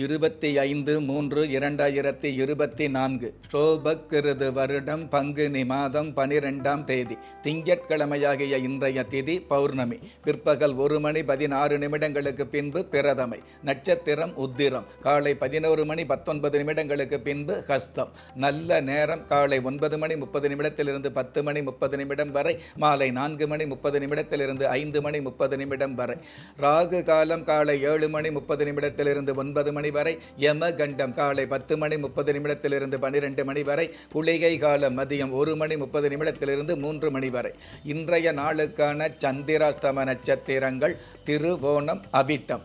இருபத்தி ஐந்து மூன்று இரண்டாயிரத்தி இருபத்தி நான்கு. ஷோபக்கிருது வருடம் பங்குனி மாதம் பனிரெண்டாம் தேதி. திங்கட்கிழமையாகிய இன்றைய திதி பௌர்ணமி. பிற்பகல் ஒரு மணி பதினாறு நிமிடங்களுக்கு பின்பு பிரதமை. நட்சத்திரம் உத்திரம். காலை பதினோரு மணி பத்தொன்பது நிமிடங்களுக்கு பின்பு ஹஸ்தம். நல்ல நேரம் காலை ஒன்பது மணி முப்பது நிமிடத்திலிருந்து பத்து மணி முப்பது நிமிடம் வரை. மாலை நான்கு மணி முப்பது நிமிடத்திலிருந்து ஐந்து மணி முப்பது நிமிடம் வரை. ராகு காலம் காலை ஏழு மணி முப்பது நிமிடத்திலிருந்து ஒன்பது மணி வரை யம கண்டம் காலை பத்து மணி முப்பது நிமிடத்திலிருந்து பன்னிரெண்டு மணி வரை குளிகை காலம் மதியம் ஒரு மணி முப்பது நிமிடத்திலிருந்து மூன்று மணி வரை. இன்றைய நாளுக்கான சந்திராஸ்தம நட்சத்திரங்கள் திருவோணம் அவிட்டம்.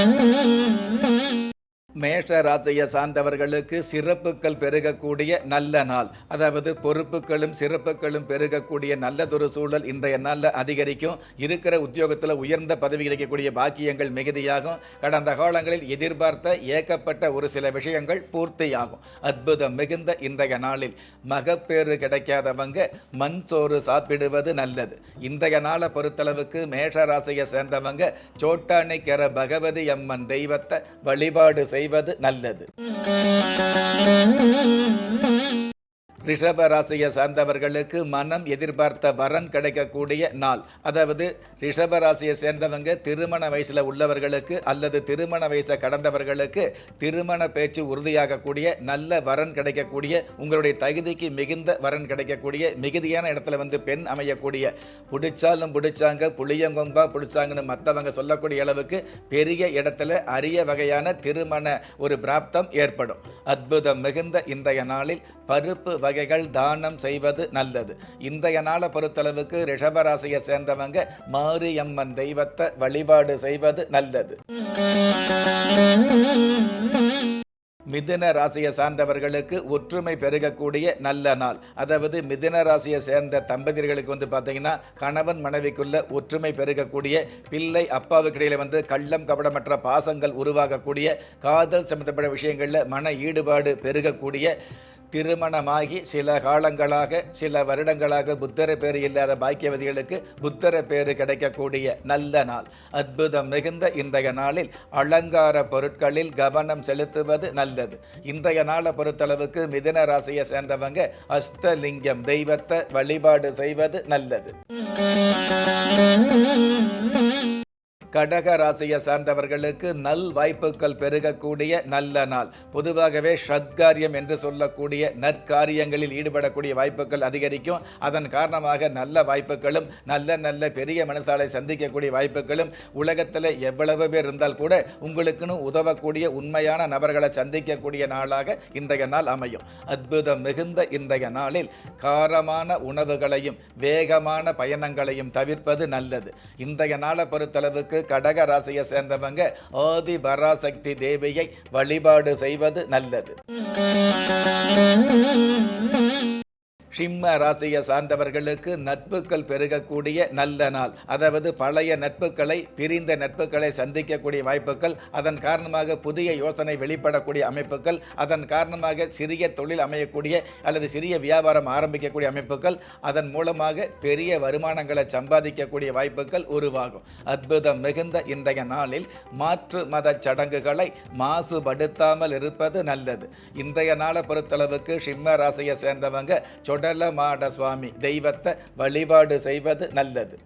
Mm-hmm. மேஷ ராசியை சார்ந்தவர்களுக்கு சிறப்புகள் பெருகக்கூடிய நல்ல நாள். அதாவது பொறுப்புகளும் சிறப்புகளும் பெருகக்கூடிய நல்லதொரு சூழல் இன்றைய நாளில் அதிகரிக்கும். இருக்கிற உத்தியோகத்தில் உயர்ந்த பதவி கிடைக்கக்கூடிய பாக்கியங்கள் மிகுதியாகும். கடந்த காலங்களில் எதிர்பார்த்த ஏக்கப்பட்ட ஒரு சில விஷயங்கள் பூர்த்தியாகும். அற்புதம் மிகுந்த இன்றைய நாளில் மகப்பேறு கிடைக்காதவங்க மண் சோறு சாப்பிடுவது நல்லது. இன்றைய நாளை பொறுத்தளவுக்கு மேஷ ராசியை சேர்ந்தவங்க சோட்டானிக்கர பகவதி அம்மன் தெய்வத்தை வழிபாடு செய்ய செய்வது நல்லது. ரிஷப ராசியை சார்ந்தவர்களுக்கு மனம் எதிர்பார்த்த வரன் கிடைக்கக்கூடிய நாள். அதாவது ரிஷப ராசியை சேர்ந்தவங்க திருமண வயசில் உள்ளவர்களுக்கு அல்லது திருமண வயசை கடந்தவர்களுக்கு திருமண பேச்சு உறுதியாகக்கூடிய நல்ல வரன் கிடைக்கக்கூடிய உங்களுடைய தகுதிக்கு மிகுந்த வரன் கிடைக்கக்கூடிய மிகுதியான இடத்துல வந்து பெண் அமையக்கூடிய பிடிச்சாலும் பிடிச்சாங்க புளியங்கொம்பா பிடிச்சாங்கன்னு மற்றவங்க சொல்லக்கூடிய அளவுக்கு பெரிய இடத்துல அரிய வகையான திருமண ஒரு பிராப்தம் ஏற்படும். அற்புதம் மிகுந்த இன்றைய நாளில் பருப்பு வகைகள் தானம் செய்வது நல்லது. இன்றைய நாளை பொறுத்தளவுக்கு ரிஷபராசியை சேர்ந்தவங்க மாரியம்மன் தெய்வத்தை வழிபாடு செய்வது நல்லது. மிதுன ராசியை சார்ந்தவர்களுக்கு ஒற்றுமை பெருகக்கூடிய நல்ல நாள். அதாவது மிதுன ராசியை சேர்ந்த தம்பதியர்களுக்கு வந்து பார்த்தீங்கன்னா கணவன் மனைவிக்குள்ள ஒற்றுமை பெருகக்கூடிய பிள்ளை அப்பாவுக்கு இடையில வந்து கள்ளம் கபடமற்ற பாசங்கள் உருவாகக்கூடிய காதல் சம்பந்தப்பட்ட விஷயங்களில் மன ஈடுபாடு பெருகக்கூடிய திருமணமாகி சில காலங்களாக சில வருடங்களாக புத்தர பேர் இல்லாத பாக்கியவதிகளுக்கு புத்தர பேர் கிடைக்கக்கூடிய நல்ல நாள். அற்புதம் மிகுந்த இன்றைய நாளில் அலங்கார பொருட்களில் கவனம் செலுத்துவது நல்லது. இன்றைய நாளை பொறுத்தளவுக்கு மிதன ராசியை சேர்ந்தவங்க அஷ்டலிங்கம் தெய்வத்தை வழிபாடு செய்வது நல்லது. கடக ராசியை சார்ந்தவர்களுக்கு நல் வாய்ப்புகள் பெருகக்கூடிய நல்ல நாள். பொதுவாகவே ஷத்காரியம் என்று சொல்லக்கூடிய நற்காரியங்களில் ஈடுபடக்கூடிய வாய்ப்புகள் அதிகரிக்கும். அதன் காரணமாக நல்ல வாய்ப்புகளும் நல்ல நல்ல பெரிய மனசாலை சந்திக்கக்கூடிய வாய்ப்புகளும் உலகத்தில் எவ்வளவு பேர் இருந்தால் கூட உங்களுக்குன்னு உதவக்கூடிய உண்மையான நபர்களை சந்திக்கக்கூடிய நாளாக இன்றைய நாள் அமையும். அற்புதம் மிகுந்த இன்றைய நாளில் காரமான உணவுகளையும் வேகமான பயணங்களையும் தவிர்ப்பது நல்லது. இன்றைய நாளை பொறுத்தளவுக்கு கடக ராசியை சேர்ந்தவங்க ஆதி பராசக்தி தேவியை வழிபாடு செய்வது நல்லது. சிம்ம ராசியை சார்ந்தவர்களுக்கு நட்புகள் பெருகக்கூடிய நல்ல நாள். அதாவது பழைய நட்புகளை பிரிந்த நட்புகளை சந்திக்கக்கூடிய வாய்ப்புகள் அதன் காரணமாக புதிய யோசனை வெளிப்படக்கூடிய அமைப்புகள் அதன் காரணமாக சிறிய தொழில் அமையக்கூடிய அல்லது சிறிய வியாபாரம் ஆரம்பிக்கக்கூடிய அமைப்புகள் அதன் மூலமாக பெரிய வருமானங்களை சம்பாதிக்கக்கூடிய வாய்ப்புகள் உருவாகும். அற்புதம் மிகுந்த இன்றைய நாளில் மாற்று மத சடங்குகளை மாசுபடுத்தாமல் இருப்பது நல்லது. இன்றைய நாளை பொறுத்தளவுக்கு சிம்ம ராசியை சேர்ந்தவங்க கொடலமாட சுவாமி தெய்வத்தை வழிபாடு செய்வது நல்லது.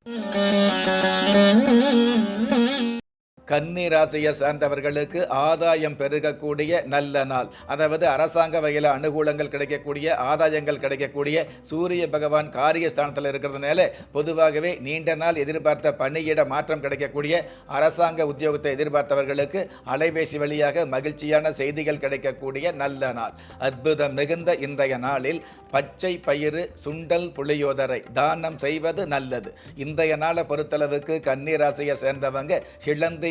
கன்னி ராசியை சார்ந்தவர்களுக்கு ஆதாயம் பெருகக்கூடிய நல்ல நாள். அதாவது அரசாங்க வகையில் அனுகூலங்கள் கிடைக்கக்கூடிய ஆதாயங்கள் கிடைக்கக்கூடிய சூரிய பகவான் காரியஸ்தானத்தில் இருக்கிறதுனால பொதுவாகவே நீண்ட நாள் எதிர்பார்த்த பணியிட மாற்றம் கிடைக்கக்கூடிய அரசாங்க உத்தியோகத்தை எதிர்பார்த்தவர்களுக்கு அலைபேசி வழியாக மகிழ்ச்சியான செய்திகள் கிடைக்கக்கூடிய நல்ல நாள். அற்புதம் மிகுந்த இன்றைய நாளில் பச்சை பயிறு சுண்டல் புளியோதரை தானம் செய்வது நல்லது. இன்றைய நாளை பொறுத்தளவுக்கு கன்னி ராசியை சேர்ந்தவங்க சிலந்தி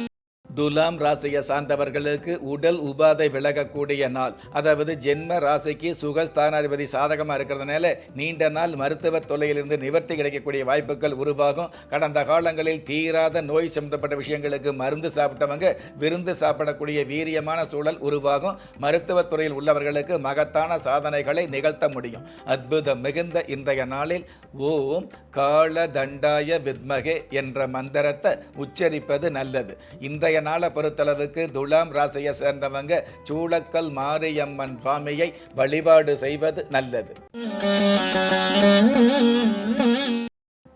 துலாம் ராசியை சார்ந்தவர்களுக்கு உடல் உபாதை விலகக்கூடிய நாள். அதாவது ஜென்ம ராசிக்கு சுகஸ்தானாதிபதி சாதகமாக இருக்கிறதுனால நீண்ட நாள் மருத்துவ தொல்லையிலிருந்து நிவர்த்தி கிடைக்கக்கூடிய வாய்ப்புகள் உருவாகும். கடந்த காலங்களில் தீராத நோய் சம்பந்தப்பட்ட விஷயங்களுக்கு மருந்து சாப்பிட்டவங்க விருந்து சாப்பிடக்கூடிய வீரியமான சூழல் உருவாகும். மருத்துவத் துறையில் உள்ளவர்களுக்கு மகத்தான சாதனைகளை நிகழ்த்த முடியும். அற்புதம் மிகுந்த இன்றைய நாளில் ஓம் கால தண்டாய வித்மகே என்ற மந்திரத்தை உச்சரிப்பது நல்லது. இன்றைய நாளை பொறுத்தளவுக்கு துலாம் ராசியை சேர்ந்தவங்க சூளக்கல் மாரியம்மன் சுவாமியை வழிபாடு செய்வது நல்லது.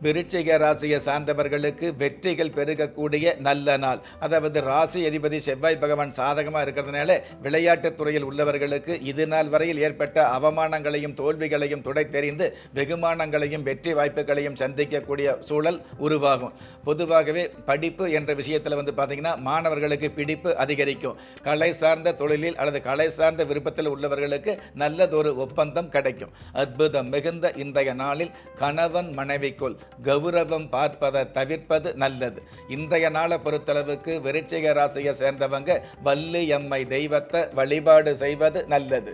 விருச்சிக ராசியை சார்ந்தவர்களுக்கு வெற்றிகள் பெருகக்கூடிய நல்ல நாள். அதாவது ராசி அதிபதி செவ்வாய் பகவான் சாதகமாக இருக்கிறதுனால விளையாட்டுத் துறையில் உள்ளவர்களுக்கு இது நாள் வரையில் ஏற்பட்ட அவமானங்களையும் தோல்விகளையும் துடை தெரிந்து வெகுமானங்களையும் வெற்றி வாய்ப்புகளையும் சந்திக்கக்கூடிய சூழல் உருவாகும். பொதுவாகவே படிப்பு என்ற விஷயத்தில் வந்து பார்த்தீங்கன்னா மாணவர்களுக்கு பிடிப்பு அதிகரிக்கும். கலை சார்ந்த தொழிலில் அல்லது கலை சார்ந்த விருப்பத்தில் உள்ளவர்களுக்கு நல்லதொரு ஒப்பந்தம் கிடைக்கும். அற்புதம் மிகுந்த இன்றைய நாளில் கணவன் மனைவிக்குள் கௌரவம் பார்ப்பதை தவிர்ப்பது நல்லது. இன்றைய நாளை பொறுத்தளவுக்கு விருச்சிக ராசியை சேர்ந்தவங்க வள்ளி எம்மை தெய்வத்தை வழிபாடு செய்வது நல்லது.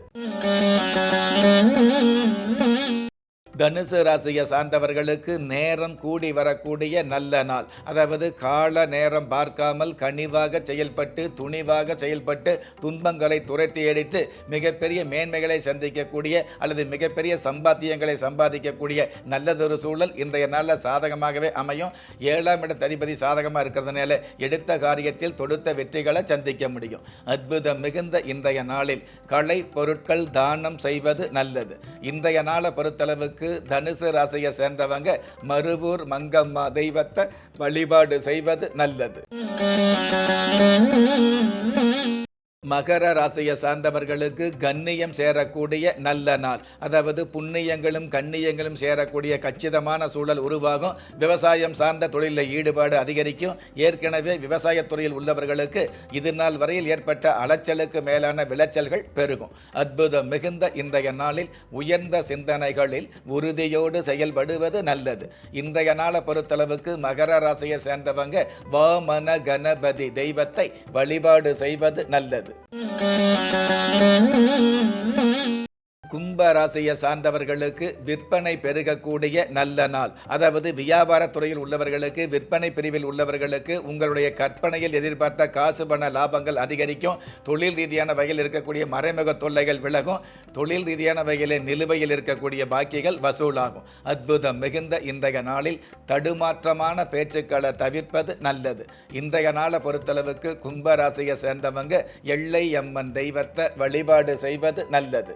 தனுசு ராசியை சார்ந்தவர்களுக்கு நேரம் கூடி வரக்கூடிய நல்ல நாள். அதாவது கால நேரம் பார்க்காமல் கனிவாக செயல்பட்டு துணிவாக செயல்பட்டு துன்பங்களை துரத்தி அடித்து மிகப்பெரிய மேன்மைகளை சந்திக்கக்கூடிய அல்லது மிகப்பெரிய சம்பாத்தியங்களை சம்பாதிக்கக்கூடிய நல்லதொரு சூழல் இன்றைய நாளில் சாதகமாகவே அமையும். ஏழாம் இடத்த அதிபதி சாதகமாக இருக்கிறதுனால எடுத்த காரியத்தில் தொடுத்த வெற்றிகளை சந்திக்க முடியும். அற்புதம் மிகுந்த இன்றைய நாளில் கலை பொருட்கள் தானம் செய்வது நல்லது. இன்றைய நாளை பொறுத்தளவுக்கு தனுசு ராசியை சேர்ந்தவங்க மருவூர் மங்கம்மா தெய்வத்தை வழிபாடு செய்வது நல்லது. மகர ராசியை சார்ந்தவர்களுக்கு கண்ணியம் சேரக்கூடிய நல்ல நாள். அதாவது புண்ணியங்களும் கண்ணியங்களும் சேரக்கூடிய கச்சிதமான சூழல் உருவாகும். விவசாயம் சார்ந்த தொழிலில் ஈடுபாடு அதிகரிக்கும். ஏற்கனவே விவசாயத்துறையில் உள்ளவர்களுக்கு இது நாள் வரையில் ஏற்பட்ட அலைச்சலுக்கு மேலான விளைச்சல்கள் பெருகும். அற்புதம் மிகுந்த இன்றைய நாளில் உயர்ந்த சிந்தனைகளில் உறுதியோடு செயல்படுவது நல்லது. இன்றைய நாளை பொறுத்தளவுக்கு மகர ராசியை சேர்ந்தவங்க வாமன கணபதி தெய்வத்தை வழிபாடு செய்வது நல்லது. வருகிறது கும்ப ராசியை சார்ந்தவர்களுக்கு விற்பனை பெருகக்கூடிய நல்ல நாள். அதாவது வியாபாரத் துறையில் உள்ளவர்களுக்கு விற்பனை பிரிவில் உள்ளவர்களுக்கு உங்களுடைய கற்பனையில் எதிர்பார்த்த காசு பண லாபங்கள் அதிகரிக்கும். தொழில் ரீதியான வகையில் இருக்கக்கூடிய மறைமுக தொல்லைகள் விலகும். தொழில் ரீதியான வகையில் நிலுவையில் இருக்கக்கூடிய பாக்கிகள் வசூலாகும். அற்புதம் மிகுந்த இன்றைய நாளில் தடுமாற்றமான பேச்சுக்களை தவிர்ப்பது நல்லது. இன்றைய நாளை பொறுத்தளவுக்கு கும்ப ராசியை சேர்ந்தவங்க எல்லை அம்மன் தெய்வத்தை வழிபாடு செய்வது நல்லது.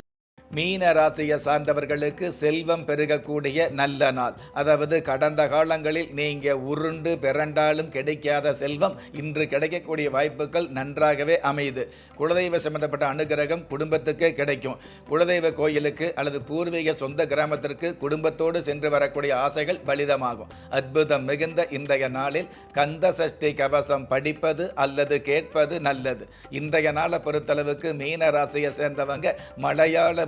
மீன ராசியை சார்ந்தவர்களுக்கு செல்வம் பெருகக்கூடிய நல்ல நாள். அதாவது கடந்த காலங்களில் நீங்கள் உருண்டு பிறண்டாலும் கிடைக்காத செல்வம் இன்று கிடைக்கக்கூடிய வாய்ப்புகள் நன்றாகவே அமையுது. குலதெய்வ சம்பந்தப்பட்ட அனுகிரகம் குடும்பத்துக்கே கிடைக்கும். குலதெய்வ கோயிலுக்கு அல்லது பூர்வீக சொந்த கிராமத்திற்கு குடும்பத்தோடு சென்று வரக்கூடிய ஆசைகள் பலிதமாகும். அற்புதம் மிகுந்த இன்றைய நாளில் கந்த சஷ்டி கவசம் படிப்பது அல்லது கேட்பது நல்லது. இன்றைய நாளை பொறுத்தளவுக்கு மீன ராசியை சேர்ந்தவங்க மலையாள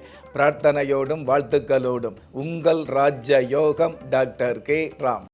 பிரார்த்தனையோடும் வாழ்த்துக்களோடும். உங்கள் ராஜ்ய யோகம் டாக்டர் கே. ராம்.